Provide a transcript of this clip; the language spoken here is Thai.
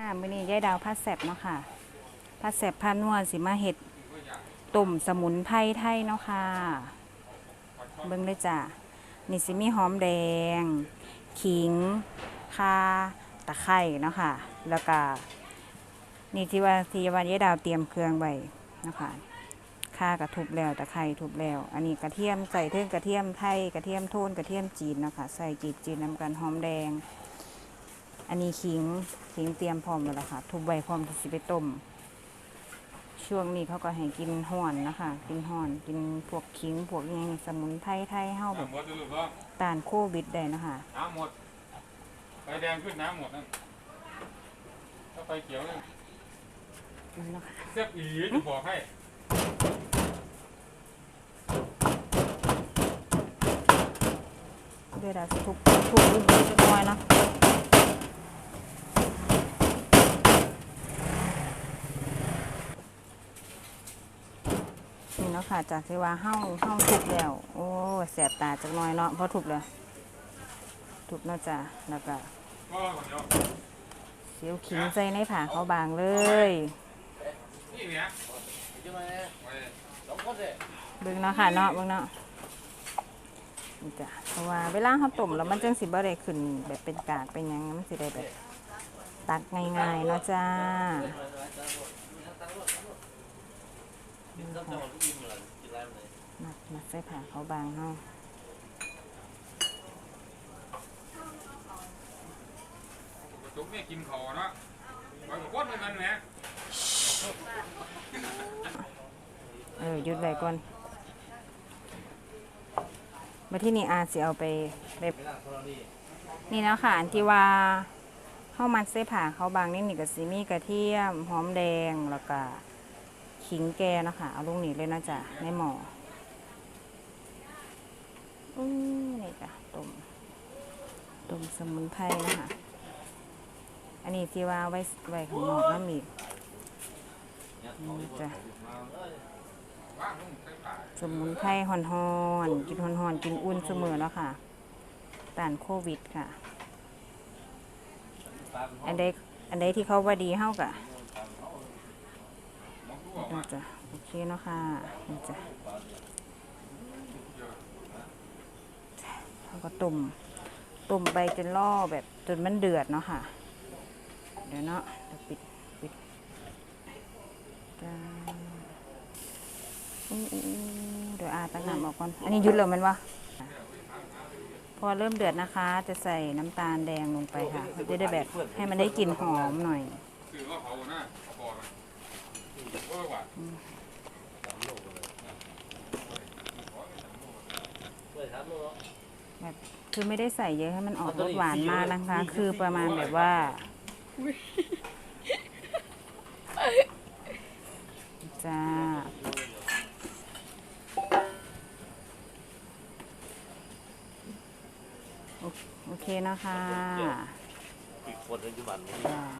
ค่ะมื้อนี้ยายดาวพัดแสบเนาะค่ะพัดแสบพันนวลสิมาเห็ดตุ่มสมุนไพรไทยเนาะค่ะ เบิ่งเลยจ้ะนี่สิมีหอมแดง ขิงข่าตะไคร้เนาะค่ะ แล้วก็นี่ที่ว่าที่ว่ายายดาวเตรียมเครื่องไว้เนาะคะข่ากระทุบแล้วตะไคร้ทุบแล้ว อันนี้กระเทียมใส่เทิงกระเทียมไทยกระเทียมโทนกระเทียมจีนเนาะค่ะ ใส่จีนจีนนำกันหอมแดง อันนี้ขิงขิงเตรียมพร้อมแล้วล่ะค่ะ ทุบใบพร้อมที่สิไปต้ม ช่วงนี้เขาก็ให้กินห่อนนะคะ กินห่อนกินพวกขิงพวกอิหยังสมุนไพรไทยเฮาแบบน้ำหมดดูลูกว่าต้านโควิดได้นะคะน้ำหมดไฟแดงขึ้นน้ำหมดนั่นถ้าไฟเขียวเนี่ยนั่นเนาะค่ะเสียบอีจะบอกให้เดี๋ยวเราสิทุบทุบดูดีจักหน่อยเนาะ เนาะค่ะ จากที่ว่าเฮาเฮาทุบแล้ว โอ้แสบตาจักน่อยเนาะเพราะทุบเลยทุบเนาะจ้ะแล้วก็เดียวเสียวขิงใส่ในผ่าเขาบางเลยนี่เนี่ยใช่ไหมไว้สองเลยเบิ่งเนาะค่ะเนาะเบิ่งเนาะจ้ะเพราะว่าเวลาเขาต้มแล้วมันจังสิบ่ได้ขึ้นแบบเป็นกากเป็นยังมันสิได้แบบตักง่ายๆเนาะจ้า ต้องจะมาลูกยิ้มอะไรกินอะไรเลย มัดมัดใส่ผ่าเขาบางเฮาจุกเนี่ยกินเขาเนาะไว้กดเหมือนกันแหละเออหยุดไว้ก่อนมาที่นี่อาจสิเอาไปไปไม่น่าธรณีนี่เนาะค่ะ อันที่ว่าเข้ามัดเส้ผ่าเขาบางนี่นี่ก็สิมีกระเทียม หอมแดงแล้วก็ขิงแกเนาะคะเอาลงนี่เลยนะจ๊ะในหม้อ อือนี่จ้ะต้มต้มสมุนไพรนะคะอันนี้ที่ว่าไว้ไว้ข้างนอกน้ำมีกเนี่จ้ะสมุนไพรห่อนๆกินห่อนๆกินอุ่นเสมอเนาะค่ะต้านโควิดค่ะ อันใดอันใดที่เขาว่าดีเฮากะมองดูออกนี่จ้ะโอเคเนาะค่ะนี่จ้ะแล้ว ก็ตุ่มตุ่มไปจนล่อแบบจนมันเดือดเนาะค่ะ เดี๋ยวเนาะเดี๋ยวปิดปิดจ้าอู้อู้อู้เดี๋ยวอาตั้งน้ำออกก่อน อันนี้ยุดเลยมันวะพอเริ่มเดือดนะคะ จะใส่น้ำตาลแดงลงไปค่ะจะได้แบบให้มันได้กลิ่นหอมหน่อย คือว่าเขาหน้าเขาบอกมันว่าว่า เปิดครับลูก แบบคือไม่ได้ใส่เยอะให้มันออกรสหวานมากนะคะ คือประมาณแบบว่า จ้า โอโอเคนะคะ อีกคนปัจจุบัน จ้า